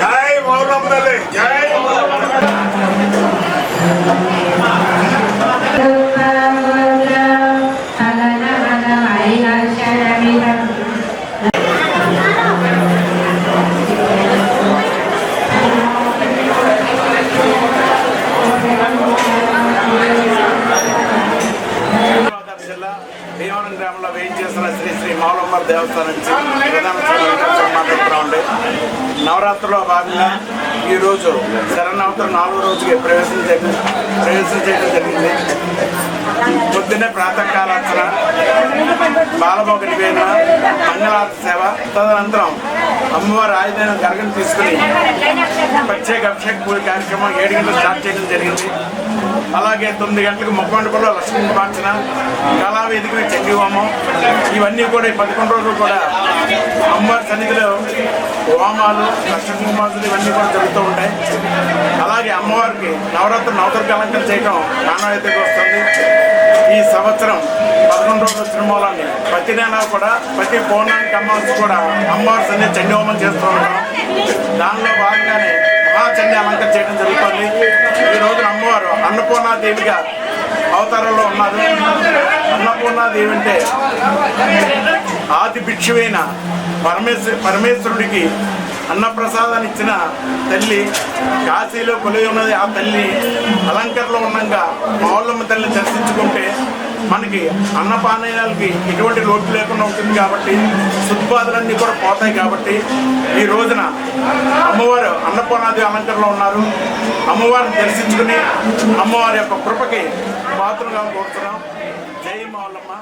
జై మౌలమ్మ తల్లి జై మౌలమ్మ చేసిన శ్రీ శ్రీ మౌలమ్మ దేవస్థానం నుంచి మాట్లాడుతూ ఉండే నవరాత్రిలో భాగంగా ఈరోజు శరణవతం నాలుగు రోజుకి ప్రవేశం చేయడం ప్రవేశం చేయడం జరిగింది. పొద్దున్నే ప్రాతకాలార్చన బాలభోగ నివేదన మంగళార్త సేవ తదనంతరం అమ్మవారి ఆయుధైన గరగను తీసుకుని ప్రత్యేక అభిషేక పూజ కార్యక్రమం ఏడు గంటలకు స్టార్ట్ చేయడం జరిగింది. అలాగే తొమ్మిది గంటలకు ముఖమండపంలో లక్ష్మీ పార్చన కళావేదిక చండీ ఇవన్నీ కూడా ఈ పదకొండు రోజులు కూడా అమ్మవారి సన్నిధిలో హోమాలు లక్ష్మీ కుమార్తెలు ఇవన్నీ కూడా జరుగుతూ ఉంటాయి. అలాగే అమ్మవారికి నవరాత్రి నవదుర్గ అలంకరణ చేయడం నాణ్యతకు వస్తుంది. ఈ సంవత్సరం పదకొండు రోజుల వచ్చిన ప్రతి నెల కూడా ప్రతి పౌర్ణానికి అమ్మవారికి కూడా అమ్మవారి సన్ని చండీ హోమం చేస్తూ ఉంటాం. దానిలో భాగంగానే మహాచండీ అలంకరణ చేయడం జరుగుతుంది. ఈ రోజున అమ్మవారు అన్నపూర్ణాదేవిగా అవతారంలో ఉన్నారు. అన్నపూర్ణాదేవి అంటే ఆది భిక్షువైన పరమేశ్వ పరమేశ్వరుడికి అన్నప్రసాదాన్ని ఇచ్చిన తల్లి కాశీలో కొలువి ఉన్నది ఆ తల్లి అలంకరణలో ఉండగా మావులమ్మ తల్లిని దర్శించుకుంటే మనకి అన్నపానీయాలకి ఎటువంటి లోటు లేకుండా ఉంటుంది కాబట్టి శుద్ధిబాధలన్నీ కూడా పోతాయి కాబట్టి ఈ రోజున అమ్మవారు అన్నపూర్ణాది అలంకరణలో ఉన్నారు. అమ్మవారిని దర్శించుకుని అమ్మవారి యొక్క కృపకి పాత్రగా కోరుతున్నాం. జై మావులమ్మ